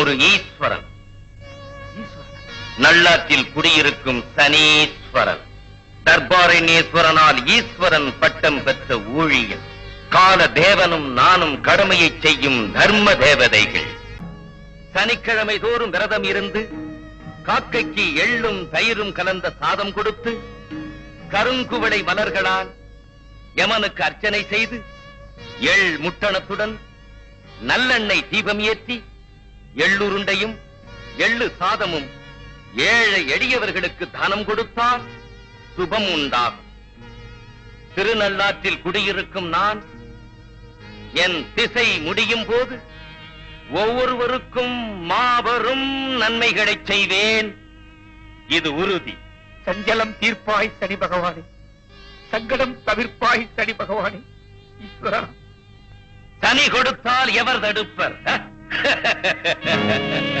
ஒரு ஈஸ்வரன். நல்லாற்றில் குடியிருக்கும் சனீஸ்வரன். தர்பாரணேஸ்வரனால் ஈஸ்வரன் பட்டம் பெற்ற ஊழியர் கால தேவனும் நானும் கடமையை செய்யும் தர்ம தேவதைகள். சனிக்கிழமை தோறும் விரதம் இருந்து காக்கைக்கு எள்ளும் தயிரும் கலந்த சாதம் கொடுத்து கருங்குவளை மலர்களால் யமனுக்கு அர்ச்சனை செய்து எள் முட்டணத்துடன் நல்லெண்ணெய் தீபம் ஏற்றி எள்ளுருண்டையும் எள்ளு சாதமும் ஏழை எளியவர்களுக்கு தானம் கொடுத்தால் சுபம் உண்டாகும். திருநள்ளாற்றில் குடியிருக்கும் நான் என் திசை முடியும் போது ஒவ்வொருவருக்கும் மாபெரும் நன்மைகளைச் செய்வேன். இது உறுதி. சஞ்சலம் தீர்ப்பாய் சனி பகவானே. சங்கடம் தவிர்ப்பாய் சனி பகவானே. சனி கொடுத்தால் எவர் தடுப்பர்? Ha ha ha ha ha ha!